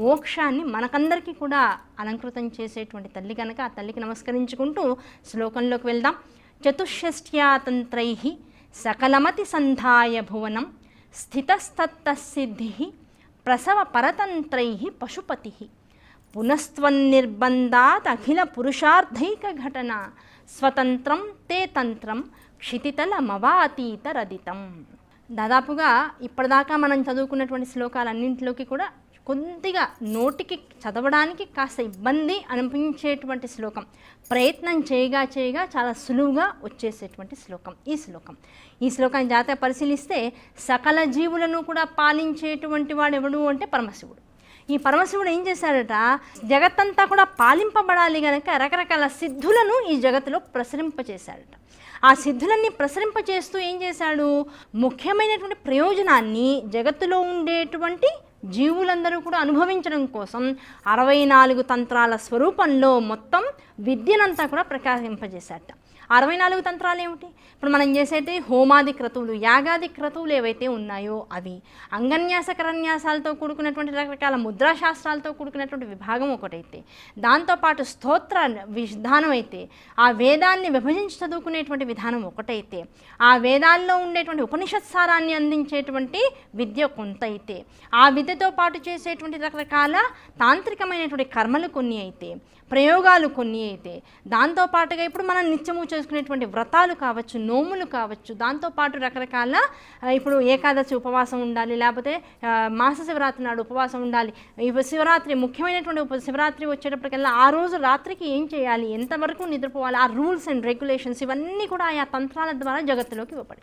మోక్షాన్ని మనకందరికీ కూడా అలంకృతం చేసేటువంటి తల్లి కనుక ఆ తల్లికి నమస్కరించుకుంటూ శ్లోకంలోకి వెళ్దాం. చతుషష్ట్యాతంత్రై సకలమతి సంధాయ భువనం స్థితస్తత్తసిద్ధి ప్రసవ పరతంత్రై పశుపతి పునస్త్వన్నిర్బంధాత్ అఖిల పురుషార్థైక ఘటన స్వతంత్రం తే తంత్రం క్షితితలమవాతీత రదితం దాదాపుగా ఇప్పటిదాకా మనం చదువుకున్నటువంటి శ్లోకాలన్నింటిలోకి కూడా కొద్దిగా నోటికి చదవడానికి కాస్త ఇబ్బంది అనిపించేటువంటి శ్లోకం. ప్రయత్నం చేయగా చేయగా చాలా సులువుగా వచ్చేసేటువంటి శ్లోకం ఈ శ్లోకం. ఈ శ్లోకాన్ని జాతర పరిశీలిస్తే సకల జీవులను కూడా పాలించేటువంటి వాడు ఎవడు అంటే పరమశివుడు. ఈ పరమశివుడు ఏం చేశాడట? జగత్తంతా కూడా పాలింపబడాలి గనక రకరకాల సిద్ధులను ఈ జగత్తులో ప్రసరింపచేశాడట. ఆ సిద్ధులన్నీ ప్రసరింపచేస్తూ ఏం చేశాడు? ముఖ్యమైనటువంటి ప్రయోజనాన్ని జగత్తులో ఉండేటువంటి జీవులందరూ కూడా అనుభవించడం కోసం అరవై నాలుగు తంత్రాల స్వరూపంలో మొత్తం విద్యనంతా కూడా ప్రకాశింపజేశాట అరవై నాలుగు తంత్రాలు ఏమిటి ఇప్పుడు మనం చేసేది హోమాది క్రతువులు యాగాది క్రతువులు ఏవైతే ఉన్నాయో అవి అంగన్యాస కరన్యాసాలతో కూడుకున్నటువంటి రకరకాల ముద్రాశాస్త్రాలతో కూడుకున్నటువంటి విభాగం ఒకటైతే దాంతోపాటు స్తోత్ర విధానం అయితే ఆ వేదాన్ని విభజించి చదువుకునేటువంటి విధానం ఒకటైతే ఆ వేదాల్లో ఉండేటువంటి ఉపనిషత్ సారాన్ని అందించేటువంటి విద్య కొంత అయితే ఆ విద్యతో పాటు చేసేటువంటి రకరకాల తాంత్రికమైనటువంటి కర్మలు కొన్ని అయితే ప్రయోగాలు కొన్ని అయితే దాంతోపాటుగా ఇప్పుడు మనం నిత్యము చేసుకునేటువంటి వ్రతాలు కావచ్చు నోములు కావచ్చు దాంతోపాటు రకరకాల ఇప్పుడు ఏకాదశి ఉపవాసం ఉండాలి లేకపోతే మాస శివరాత్రి నాడు ఉపవాసం ఉండాలి. ఇప్పుడు శివరాత్రి ముఖ్యమైనటువంటి ఉప శివరాత్రి వచ్చేటప్పటికల్లా ఆ రోజు రాత్రికి ఏం చేయాలి ఎంతవరకు నిద్రపోవాలి ఆ రూల్స్ అండ్ రెగ్యులేషన్స్ ఇవన్నీ కూడా ఆయా తంత్రాల ద్వారా జగత్తులోకి ఇవ్వబడి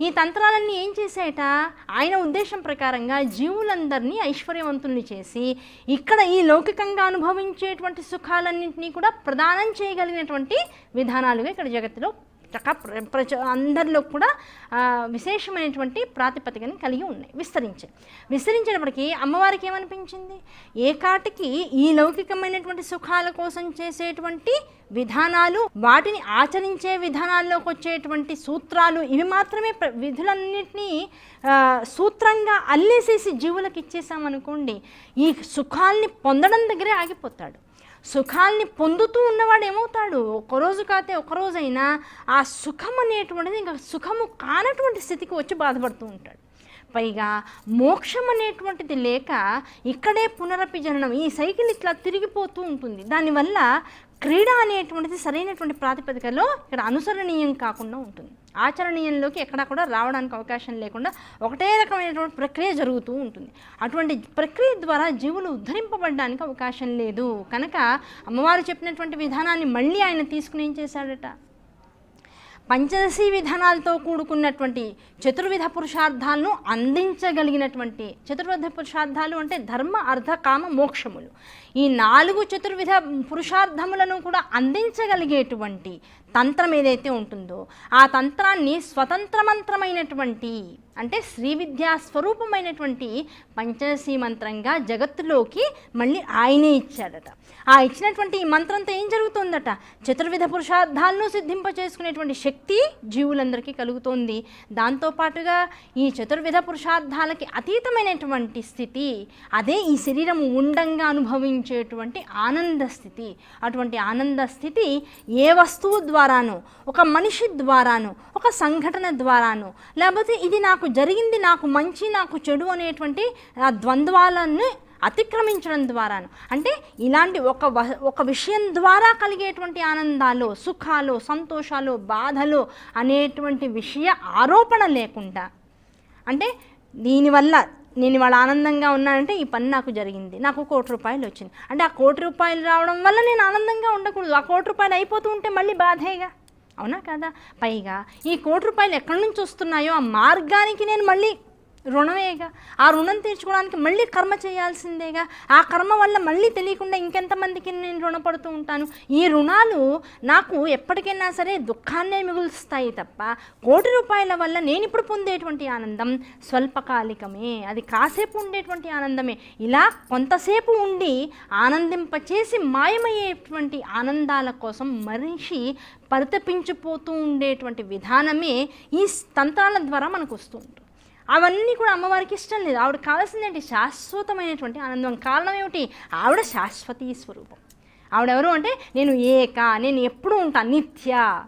ఈ తంత్రాలన్నీ ఏం చేశాయట? ఆయన ఉద్దేశం ప్రకారంగా జీవులందరినీ ఐశ్వర్యవంతుల్ని చేసి ఇక్కడ ఈ లౌకికంగా అనుభవించేటువంటి సుఖాలన్నింటినీ కూడా ప్రదానం చేయగలిగినటువంటి విధానాలుగా ఇక్కడ జగత్తులో ప్రజ ప్రచ అందరిలో కూడా విశేషమైనటువంటి ప్రాతిపదికని కలిగి ఉన్నాయి విస్తరించాయి. విస్తరించినప్పటికీ అమ్మవారికి ఏమనిపించింది? ఏకాటికి ఈ లౌకికమైనటువంటి సుఖాల కోసం చేసేటువంటి విధానాలు వాటిని ఆచరించే విధానాల్లోకి వచ్చేటువంటి సూత్రాలు ఇవి మాత్రమే ప్ర- విధులన్నింటినీ సూత్రంగా అల్లేసేసి జీవులకు ఇచ్చేసామనుకోండి ఈ సుఖాల్ని పొందడం దగ్గరే ఆగిపోతాడు. సుఖాల్ని పొందుతూ ఉన్నవాడు ఏమవుతాడు? ఒకరోజు కాతే ఒకరోజైనా ఆ సుఖం అనేటువంటిది ఇంకా సుఖము కానటువంటి స్థితికి వచ్చి బాధపడుతూ ఉంటాడు. పైగా మోక్షం అనేటువంటిది లేక ఇక్కడే పునరపి జననం ఈ సైకిల్ ఇట్లా తిరిగిపోతూ ఉంటుంది. దానివల్ల క్రీడ అనేటువంటిది సరైనటువంటి ప్రాతిపదికలో ఇక్కడ అనుసరణీయం కాకుండా ఉంటుంది. ఆచరణీయంలోకి ఎక్కడా కూడా రావడానికి అవకాశం లేకుండా ఒకటే రకమైనటువంటి ప్రక్రియ జరుగుతూ ఉంటుంది. అటువంటి ప్రక్రియ ద్వారా జీవులు ఉద్ధరింపబడడానికి అవకాశం లేదు. కనుక అమ్మవారు చెప్పినటువంటి విధానాన్ని మళ్ళీ ఆయన తీసుకుని ఏం చేశాడట? పంచదశీ విధానాలతో కూడుకున్నటువంటి చతుర్విధ పురుషార్థాలను అందించగలిగినటువంటి చతుర్విధ పురుషార్థాలు అంటే ధర్మ అర్థ కామ మోక్షములు. ఈ నాలుగు చతుర్విధ పురుషార్థములను కూడా అందించగలిగేటువంటి తంత్రం ఏదైతే ఉంటుందో ఆ తంత్రాన్ని స్వతంత్ర మంత్రమైనటువంటి అంటే శ్రీ విద్యా స్వరూపమైనటువంటి పంచదశి మంత్రంగా జగత్తులోకి మళ్ళీ ఆయనే ఇచ్చాడట. ఆ ఇచ్చినటువంటి ఈ మంత్రంతో ఏం జరుగుతుందట? చతుర్విధ పురుషార్థాలను సిద్ధింప చేసుకునేటువంటి శక్తి జీవులందరికీ కలుగుతోంది. దాంతోపాటుగా ఈ చతుర్విధ పురుషార్థాలకి అతీతమైనటువంటి స్థితి అదే ఈ శరీరం ఉండంగా అనుభవించేటువంటి ఆనంద స్థితి. అటువంటి ఆనంద స్థితి ఏ వస్తువు ద్వారానో ఒక మనిషి ద్వారానో ఒక సంఘటన ద్వారానో లేకపోతే ఇది నాకు జరిగింది నాకు మంచి నాకు చెడు అనేటువంటి ఆ ద్వంద్వాలను అతిక్రమించడం ద్వారాను. అంటే ఇలాంటి ఒక వ- ఒక విషయం ద్వారా కలిగేటువంటి ఆనందాలు సుఖాలు సంతోషాలు బాధలు అనేటువంటి విషయ ఆరోపణ లేకుండా. అంటే దీనివల్ల నేను ఇవాళ ఆనందంగా ఉన్నానంటే ఈ పని నాకు జరిగింది. నాకు కోటి రూపాయలు వచ్చింది. అంటే ఆ కోటి రూపాయలు రావడం వల్ల నేను ఆనందంగా ఉండకూడదు. ఆ కోటి రూపాయలు అయిపోతూ ఉంటే మళ్ళీ బాధేగా. అవునా కదా? పైగా ఈ కోటి రూపాయలు ఎక్కడి నుంచి వస్తున్నాయో ఆ మార్గానికి నేను మళ్ళీ రుణమేగా. ఆ రుణం తీర్చుకోవడానికి మళ్ళీ కర్మ చేయాల్సిందేగా. ఆ కర్మ వల్ల మళ్ళీ తెలియకుండా ఇంకెంతమందికి నేను రుణపడుతూ ఉంటాను. ఈ రుణాలు నాకు ఎప్పటికైనా సరే దుఃఖాన్నే మిగులుస్తాయి తప్ప కోటి రూపాయల వల్ల నేను ఇప్పుడు పొందేటువంటి ఆనందం స్వల్పకాలికమే. అది కాసేపు ఉండేటువంటి ఆనందమే. ఇలా కొంతసేపు ఉండి ఆనందింపచేసి మాయమయ్యేటువంటి ఆనందాల కోసం మనిషి పరితపించిపోతూ ఉండేటువంటి విధానమే ఈ తంత్రాల ద్వారా మనకు వస్తూ ఉంటుంది. అవన్నీ కూడా అమ్మవారికి ఇష్టం లేదు. ఆవిడ కావాల్సింది ఏంటి శాశ్వతమైనటువంటి ఆనందం. కారణం ఏమిటి? ఆవిడ శాశ్వతీ స్వరూపం. ఆవిడెవరు అంటే నేను ఏక నేను ఎప్పుడూ ఉంటాను నిత్య.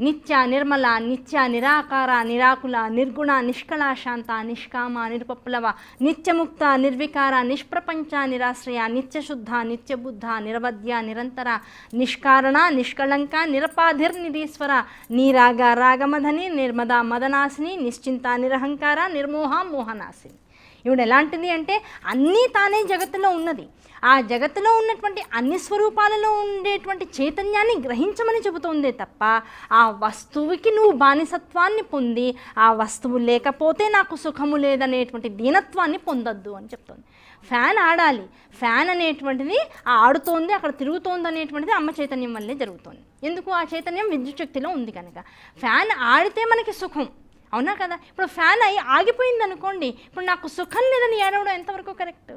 నిత్య నిర్మల నిత్య నిరాకార నిరాకుల నిర్గుణ నిష్కళ శాంత నిష్కామ నిరుపప్లవ నిత్యముక్త నిర్వికార నిష్ప్రపంచ నిరాశ్రయ నిత్యశుద్ధ నిత్యబుద్ధ నిరవధ్య నిరంతర నిష్కారణ నిష్కళంక నిరపాధిర్నిరీశ్వర నీరాగ రాగమధని నిర్మద మదనాశిని నిశ్చింత నిరహంకార నిర్మోహ మోహనాశిని. ఈవిడ ఎలాంటిది అంటే అన్నీ తానే జగత్తులో ఉన్నది. ఆ జగత్తులో ఉన్నటువంటి అన్ని స్వరూపాలలో ఉండేటువంటి చైతన్యాన్ని గ్రహించమని చెబుతోందే తప్ప ఆ వస్తువుకి నువ్వు బానిసత్వాన్ని పొంది ఆ వస్తువు లేకపోతే నాకు సుఖము లేదనేటువంటి దీనత్వాన్ని పొందొద్దు అని చెప్తోంది. ఫ్యాన్ ఆడాలి. ఫ్యాన్ అనేటువంటిది ఆడుతోంది అక్కడ తిరుగుతోంది అనేటువంటిది అమ్మ చైతన్యం వల్లే జరుగుతోంది. ఎందుకు? ఆ చైతన్యం విద్యుత్ శక్తిలో ఉంది కనుక. ఫ్యాన్ ఆడితే మనకి సుఖం. అవునా కదా? ఇప్పుడు ఫ్యాన్ అయి ఆగిపోయింది అనుకోండి ఇప్పుడు నాకు సుఖం లేదని ఏడవడం ఎంతవరకు కరెక్ట్?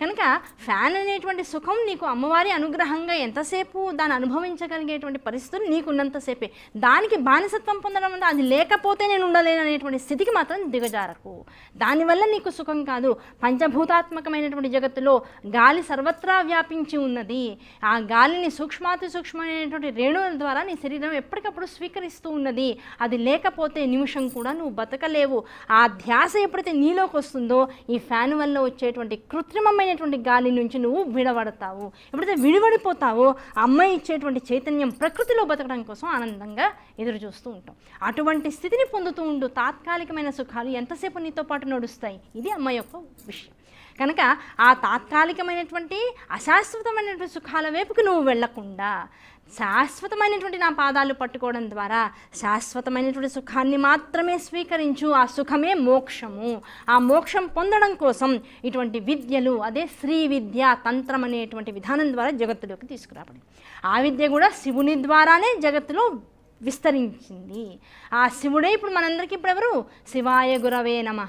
కనుక ఫ్యాన్ అనేటువంటి సుఖం నీకు అమ్మవారి అనుగ్రహంగా ఎంతసేపు దాన్ని అనుభవించగలిగేటువంటి పరిస్థితులు నీకున్నంతసేపే దానికి బానిసత్వం పొందడం వల్ల అది లేకపోతే నేను ఉండలేను అనేటువంటి స్థితికి మాత్రం దిగజారకు. దానివల్ల నీకు సుఖం కాదు. పంచభూతాత్మకమైనటువంటి జగత్తులో గాలి సర్వత్రా వ్యాపించి ఉన్నది. ఆ గాలిని సూక్ష్మాతి సూక్ష్మమైనటువంటి రేణువుల ద్వారా నీ శరీరం ఎప్పటికప్పుడు స్వీకరిస్తూ ఉన్నది. అది లేకపోతే నిమిషం కూడా నువ్వు బతకలేవు. ఆ ధ్యాస ఎప్పుడైతే నీలోకి వస్తుందో ఈ ఫ్యాన్ వల్ల వచ్చేటువంటి కృత్రిమమైనటువంటి గాలి నుంచి నువ్వు విడబడతావు. ఎప్పుడైతే విడివడిపోతావో అమ్మాయి ఇచ్చేటువంటి చైతన్యం ప్రకృతిలో బతకడం కోసం ఆనందంగా ఎదురు చూస్తూ ఉంటాం అటువంటి స్థితిని పొందుతూ ఉండు. తాత్కాలికమైన సుఖాలు ఎంతసేపు నీతో పాటు నడుస్తాయి? ఇది అమ్మాయి యొక్క విషయం. కనుక ఆ తాత్కాలికమైనటువంటి అశాశ్వతమైనటువంటి సుఖాల వైపుకి నువ్వు వెళ్ళకుండా శాశ్వతమైనటువంటి నా పాదాలు పట్టుకోవడం ద్వారా శాశ్వతమైనటువంటి సుఖాన్ని మాత్రమే స్వీకరించు. ఆ సుఖమే మోక్షము. ఆ మోక్షం పొందడం కోసం ఇటువంటి విద్యలు అదే శ్రీ విద్య తంత్రం అనేటువంటి విధానం ద్వారా జగత్తులోకి తీసుకురాబడింది ఆ విద్య కూడా శివుని ద్వారానే జగత్తులో విస్తరించింది. ఆ శివుడే ఇప్పుడు మనందరికీ ఇప్పుడు ఎవరు? శివాయ గురవే నమ.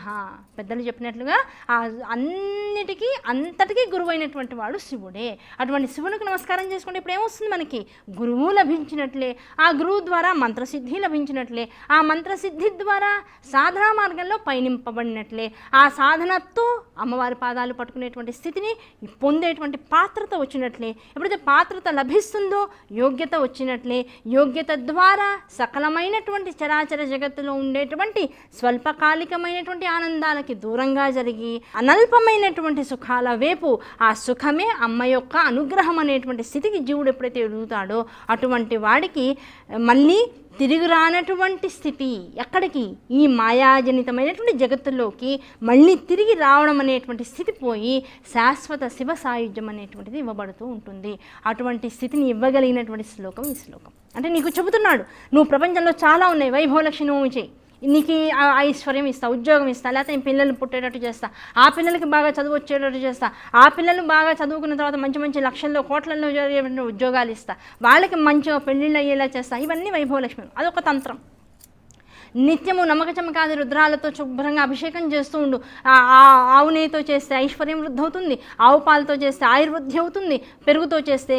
పెద్దలు చెప్పినట్లుగా ఆ అన్నిటికీ అంతటికీ గురువైనటువంటి వాడు శివుడే. అటువంటి శివునికి నమస్కారం చేసుకుంటే ఇప్పుడు ఏమొస్తుంది మనకి? గురువు లభించినట్లే. ఆ గురువు ద్వారా మంత్రసిద్ధి లభించినట్లే. ఆ మంత్రసిద్ధి ద్వారా సాధనా మార్గంలో పయనింపబడినట్లే. ఆ సాధనతో అమ్మవారి పాదాలు పట్టుకునేటువంటి స్థితిని పొందేటువంటి పాత్రత వచ్చినట్లే. ఎప్పుడైతే పాత్రత లభిస్తుందో యోగ్యత వచ్చినట్లే. యోగ్యత ద్వారా సకలమైనటువంటి చరాచర జగత్తులో ఉండేటువంటి స్వల్పకాలికమైనటువంటి ఆనందాలకి దూరంగా జరిగి అనల్పమైనటువంటి సుఖాల వైపు ఆ సుఖమే అమ్మ యొక్క అనుగ్రహం అనేటువంటి స్థితికి జీవుడు ఎప్పుడైతే ఎదుగుతాడో అటువంటి వాడికి మళ్ళీ తిరిగి రానటువంటి స్థితి ఎక్కడికి? ఈ మాయాజనితమైనటువంటి జగత్తులోకి మళ్ళీ తిరిగి రావడం అనేటువంటి స్థితి పోయి శాశ్వత శివ సాయుధ్యం అనేటువంటిది ఇవ్వబడుతూ ఉంటుంది. అటువంటి స్థితిని ఇవ్వగలిగినటువంటి శ్లోకం ఈ శ్లోకం. అంటే నీకు చెబుతున్నాడు నువ్వు ప్రపంచంలో చాలా ఉన్నాయి వైభవలక్ష్మి నోము చేయి నీకు ఆ ఐశ్వర్యం ఇస్తా ఉద్యోగం ఇస్తా లేకపోతే నేను పిల్లలు పుట్టేటట్టు చేస్తా ఆ పిల్లలకి బాగా చదువు వచ్చేటట్టు చేస్తా ఆ పిల్లలు బాగా చదువుకున్న తర్వాత మంచి మంచి లక్షల్లో కోట్లలో ఉద్యోగాలు ఇస్తా వాళ్ళకి మంచిగా పెళ్ళిళ్ళు అయ్యేలా చేస్తా ఇవన్నీ వైభవలక్ష్మి అదొక తంత్రం. నిత్యము నమ్మకచమకాది రుద్రాలతో శుభ్రంగా అభిషేకం చేస్తూ ఉండు. ఆ ఆవు నెయ్యితో చేస్తే ఐశ్వర్యం వృద్ధి అవుతుంది ఆవు పాలతో చేస్తే ఆయుర్వృద్ధి అవుతుంది పెరుగుతో చేస్తే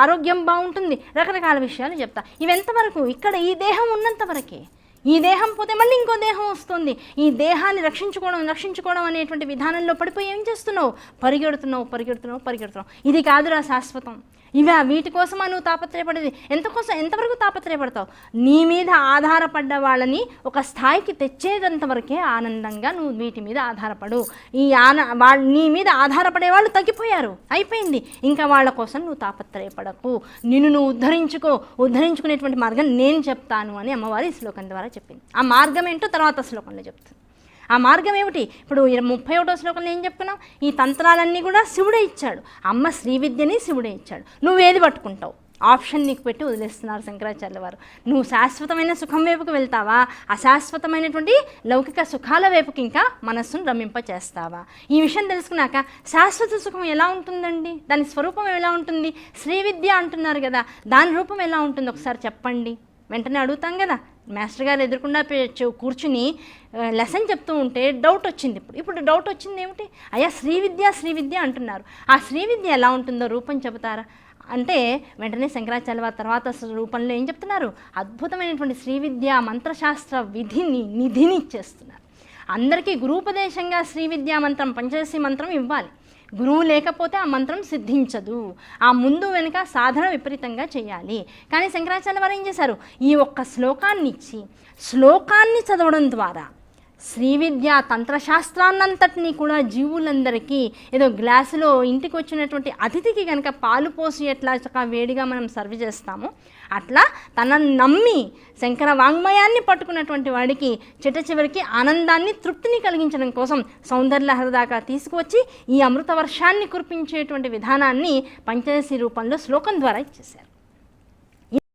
ఆరోగ్యం బాగుంటుంది రకరకాల విషయాలు చెప్తా. ఇవెంతవరకు ఇక్కడ ఈ దేహం ఉన్నంత వరకే. ఈ దేహం పోతే మళ్ళీ ఇంకో దేహం వస్తుంది. ఈ దేహాన్ని రక్షించుకోవడం రక్షించుకోవడం అనేటువంటి విధానంలో పడిపోయి ఏం చేస్తున్నావు? పరిగెడుతున్నావు పరిగెడుతున్నావు పరిగెడుతున్నావు. ఇది కాదురా శాశ్వతం. ఇవి వీటి కోసమా నువ్వు తాపత్రయపడేది? ఎంత కోసం ఎంతవరకు తాపత్రయపడతావు? నీ మీద ఆధారపడ్డ వాళ్ళని ఒక స్థాయికి తెచ్చేదంత వరకే ఆనందంగా నువ్వు వీటి మీద ఆధారపడు. ఈ ఆన వాళ్ళ నీ మీద ఆధారపడే వాళ్ళు తగ్గిపోయారు. అయిపోయింది. ఇంకా వాళ్ళ కోసం నువ్వు తాపత్రయపడకు. నిన్ను నువ్వు ఉద్ధరించుకో. ఉద్ధరించుకునేటువంటి మార్గం నేను చెప్తాను అని అమ్మవారి శ్లోకం ద్వారా చెప్పింది. ఆ మార్గం ఏంటో తర్వాత శ్లోకంలో చెప్తుంది. ఆ మార్గం ఏమిటి? ఇప్పుడు ముప్పై ఒకటో శ్లోకంలో ఏం చెప్పుకున్నాం ఈ తంత్రాలన్నీ కూడా శివుడే ఇచ్చాడు. అమ్మ శ్రీ విద్యని శివుడే ఇచ్చాడు. నువ్వేది పట్టుకుంటావు? ఆప్షన్ నీకు పెట్టి వదిలేస్తున్నారు శంకరాచార్య వారు. నువ్వు శాశ్వతమైన సుఖం వైపుకి వెళ్తావా? అశాశ్వతమైనటువంటి లౌకిక సుఖాల వైపుకి ఇంకా మనస్సును రమింప చేస్తావా ఈ విషయం తెలుసుకున్నాక శాశ్వత సుఖం ఎలా ఉంటుందండి? దాని స్వరూపం ఎలా ఉంటుంది? శ్రీ విద్య అంటున్నారు కదా దాని రూపం ఎలా ఉంటుంది? ఒకసారి చెప్పండి. వెంటనే అడుగుతాం కదా. మాస్టర్ గారు ఎదురుకుండా పే- కూర్చుని లెసన్ చెప్తూ ఉంటే డౌట్ వచ్చింది ఇప్పుడు. ఇప్పుడు డౌట్ వచ్చింది ఏమిటి? అయ్యా శ్రీ విద్య శ్రీ విద్య అంటున్నారు. ఆ శ్రీ విద్య ఎలా ఉంటుందో రూపం చెబుతారా? అంటే వెంటనే శంకరాచార్య వారి తర్వాత రూపంలో ఏం చెప్తున్నారు? అద్భుతమైనటువంటి శ్రీ విద్య మంత్రశాస్త్ర విధిని నిధిని ఇచ్చేస్తున్నారు. అందరికీ గురూపదేశంగా శ్రీ విద్యా మంత్రం పంచదశి మంత్రం ఇవ్వాలి. గురువు లేకపోతే ఆ మంత్రం సిద్ధించదు. ఆ ముందు వెనుక సాధన విపరీతంగా చేయాలి. కానీ శంకరాచార్య వారు ఏం చేశారు? ఈ ఒక్క శ్లోకాన్ని ఇచ్చి శ్లోకాన్ని చదవడం ద్వారా శ్రీ విద్య తంత్రశాస్త్రాన్నంతటినీ కూడా జీవులందరికీ ఏదో గ్లాసులో ఇంటికి వచ్చినటువంటి అతిథికి కనుక పాలు పోసి ఎట్లా వేడిగా మనం సర్వ్ చేస్తాము అట్లా తనను నమ్మి శంకర వాంగ్మయాన్ని పట్టుకున్నటువంటి వాడికి చిట్ట చివరికి ఆనందాన్ని తృప్తిని కలిగించడం కోసం సౌందర్యలహరి దాకా తీసుకువచ్చి ఈ అమృత వర్షాన్ని కురిపించేటువంటి విధానాన్ని పంచదశి రూపంలో శ్లోకం ద్వారా ఇచ్చేశారు.